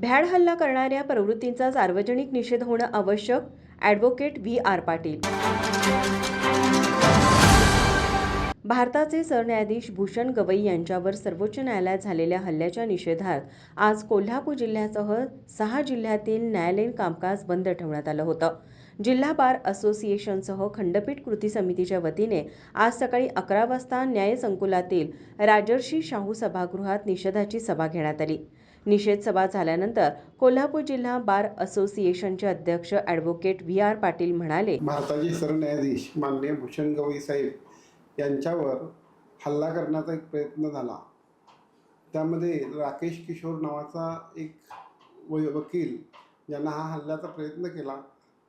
भ्याड हल्ला करणाऱ्या प्रवृत्तींचा सार्वजनिक निषेध होणं आवश्यक ॲडव्होकेट व्ही. आर. पाटील. भारताचे सरन्यायाधीश भूषण गवई यांच्यावर सर्वोच्च न्यायालयात झालेल्या हल्ल्याच्या निषेधार्थ आज कोल्हापूर जिल्ह्यासह सहा जिल्ह्यातील न्यायालयीन कामकाज बंद ठेवण्यात आलं होतं. जिल्हा बार असोसिएशनसह खंडपीठ कृती समितीच्या वतीने आज सकाळी अकरा वाजता न्याय संकुलातील राजर्षी शाहू सभागृहात निषेधाची सभा घेण्यात आली. निषेध सभा झाल्यानंतर कोल्हापूर जिल्हा बार असोसिएशनचे अध्यक्ष ॲडव्होकेट व्ही आर पाटील म्हणाले भारताचे सरन्यायाधीश माननीय भूषण गवई साहेब यांच्यावर हल्ला करण्याचा एक प्रयत्न झाला. त्यामध्ये राकेश किशोर नावाचा एक वकील ज्यांना हा हल्ल्याचा प्रयत्न केला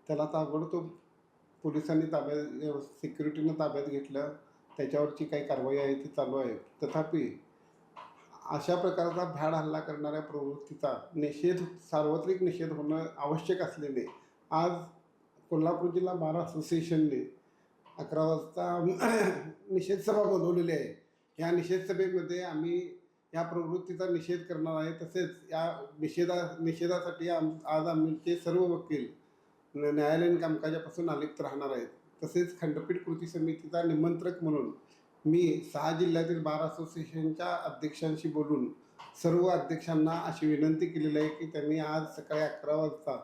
त्याला ताबडतोब पोलिसांनी ताब्यात सिक्युरिटीनं ताब्यात घेतलं. त्याच्यावरची काही कारवाई आहे ती चालू आहे. तथापि अशा प्रकारचा भ्याड हल्ला करणाऱ्या प्रवृत्तीचा निषेध सार्वत्रिक निषेध होणं आवश्यक असलेले आज कोल्हापूर जिल्हा बार असोसिएशनने अकरा वाजता निषेध सभा बोलवलेली आहे. या निषेध सभेमध्ये आम्ही या प्रवृत्तीचा निषेध करणार आहे. तसेच या निषेधा निषेधासाठी आम आज आमचे सर्व वकील न्यायालयीन कामकाजापासून अलिप्त राहणार आहेत. तसेच खंडपीठ कृती समितीचा निमंत्रक म्हणून मी सहा जिल्ह्यातील बार असोसिएशनच्या अध्यक्षांशी बोलून सर्व अध्यक्षांना अशी विनंती केलेली आहे की त्यांनी आज सकाळी अकरा वाजता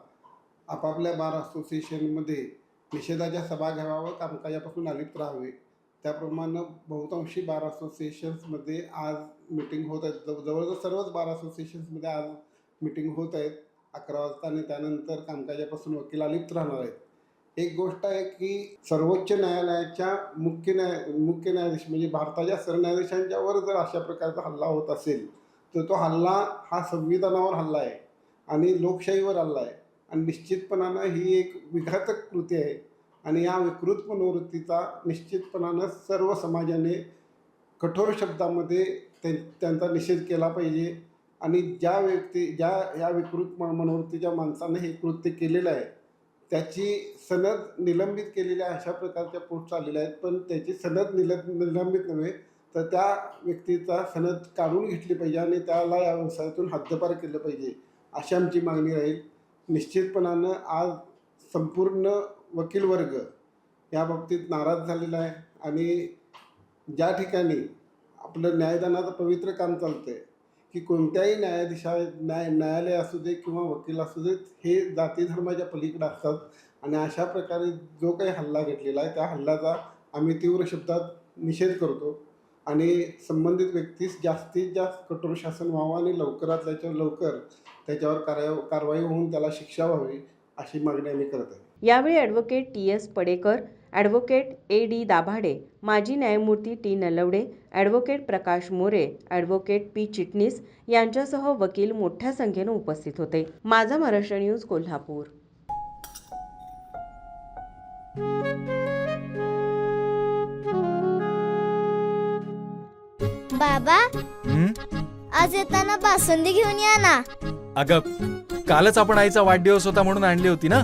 आपापल्या बार असोसिएशनमध्ये निषेधाच्या सभा घ्याव्या व कामकाजापासून अलिप्त राहावे. त्याप्रमाणे बहुतांशी बार असोसिएशन्समध्ये आज मिटिंग होत आहेत. जव- जवळजवळ सर्वच बार असोसिएशन्समध्ये आज मिटिंग होत आहेत. अकरा वाजता आणि त्यानंतर कामकाजापासून वकील अलिप्त राहणार आहेत. एक गोष्ट आहे की सर्वोच्च न्यायालयाच्या मुख्य न्याय मुख्य न्यायाधीश म्हणजे भारताच्या सरन्यायाधीशांच्यावर जर अशा प्रकारचा हल्ला होत असेल तर तो हल्ला हा संविधानावर हल्ला आहे आणि लोकशाहीवर हल्ला आहे. आणि निश्चितपणानं ही एक विघातक कृती आहे आणि या विकृत मनोवृत्तीचा निश्चितपणानं सर्व समाजाने कठोर शब्दामध्ये ते त्यांचा निषेध केला पाहिजे. आणि ज्या व्यक्ती ज्या या विकृत म- मनोवृत्तीच्या माणसानं हे कृत्य केलेलं आहे त्याची सनद निलंबित केलेल्या अशा प्रकारच्या पोस्ट आलेल्या आहेत. पण त्याची सनद निल निलंबित नव्हे तर त्या व्यक्तीचा सनद काढून घेतली पाहिजे आणि त्याला या व्यवसायातून हद्दपार केलं पाहिजे अशी आमची मागणी राहील. निश्चितपणानं आज संपूर्ण वकील वर्ग या बाबतीत नाराज झालेला आहे. आणि ज्या ठिकाणी आपलं न्यायदानाचं पवित्र काम चालतं आहे की कोणत्याही न्यायाधीशा न्याय न्यायालय असू दे किंवा वकील असू देत हे जाती धर्माच्या पलीकडे असतात. आणि अशा प्रकारे जो काही हल्ला घेतलेला आहे त्या हल्ल्याचा आम्ही तीव्र शब्दात निषेध करतो. आणि संबंधित व्यक्तीस जास्तीत जास्त कठोर शासन व्हावं आणि लवकरात त्याच्यावर लवकर त्याच्यावर कार्य कारवाई होऊन त्याला शिक्षा व्हावी अशी मागणी आम्ही करत आहे. यावेळी advocate T S Padekar advocate A D Dabhade माजी न्यायमूर्ती T Nalwade advocate Prakash More advocate P Chitnis यांच्यासह वकील मोठ्या संख्येनं उपस्थित होते. माझा महाराष्ट्र न्यूज कोल्हापूर. बाबा हं? आज येताना बासुंदी घेऊन या ना. अगं कालच आपण आईचा वाढदिवस होता म्हणून आणली होती ना?